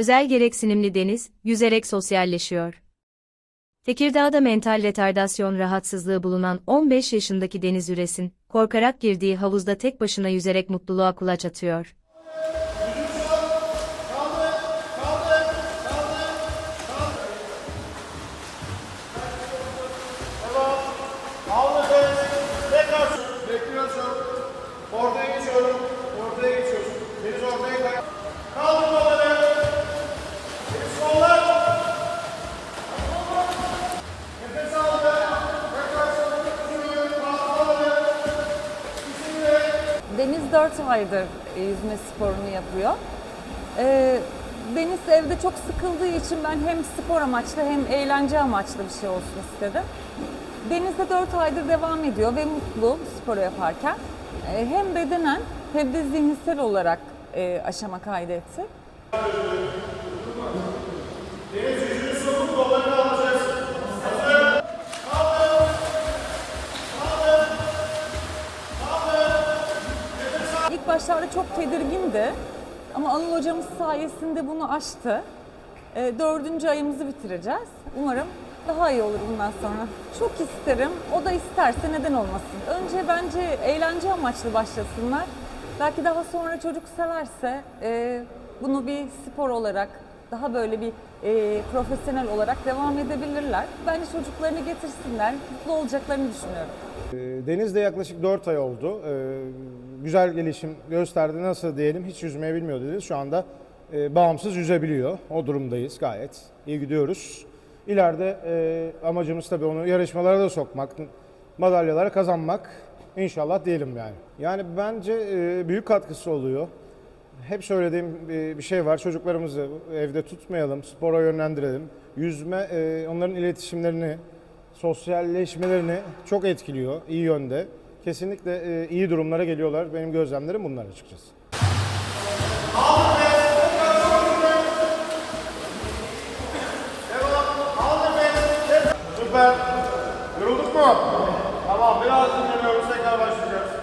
Özel gereksinimli Deniz, yüzerek sosyalleşiyor. Tekirdağ'da mental retardasyon rahatsızlığı bulunan 15 yaşındaki Deniz Üresin, korkarak girdiği havuzda tek başına yüzerek mutluluğa kulaç atıyor. Deniz 4 aydır e, yüzme sporunu yapıyor. Deniz evde çok sıkıldığı için ben hem spor amaçlı hem eğlence amaçlı bir şey olsun istedim. Deniz de 4 aydır devam ediyor ve mutlu sporu yaparken. Ee, hem bedenen hem de zihinsel olarak e, aşama kaydetti. İlk başlarda çok tedirgindi ama Anıl hocamız sayesinde bunu aştı. E, dördüncü ayımızı bitireceğiz. Umarım daha iyi olur bundan sonra. Çok isterim. O da isterse neden olmasın. Önce bence eğlence amaçlı başlasınlar. Belki daha sonra çocuk severse e, bunu bir spor olarak daha böyle bir e, profesyonel olarak devam edebilirler. Bence çocuklarını getirsinler. Mutlu olacaklarını düşünüyorum. Ee, Deniz de yaklaşık 4 ay oldu. Ee, Güzel gelişim gösterdi. Nasıl diyelim hiç yüzmeyi bilmiyor Deniz. Şu anda e, bağımsız yüzebiliyor. O durumdayız gayet. İyi gidiyoruz. İleride e, amacımız tabii onu yarışmalara da sokmak, madalyalara kazanmak. İnşallah diyelim yani. Yani bence e, büyük katkısı oluyor. Hep söylediğim bir şey var. Çocuklarımızı evde tutmayalım, spora yönlendirelim. Yüzme e, onların iletişimlerini, sosyalleşmelerini çok etkiliyor iyi yönde. Kesinlikle e, iyi durumlara geliyorlar. Benim gözlemlerim bunlar açıkçası. Süper. Yorulduk mu? Tamam biraz dinleniyoruz tekrar başlayacağız.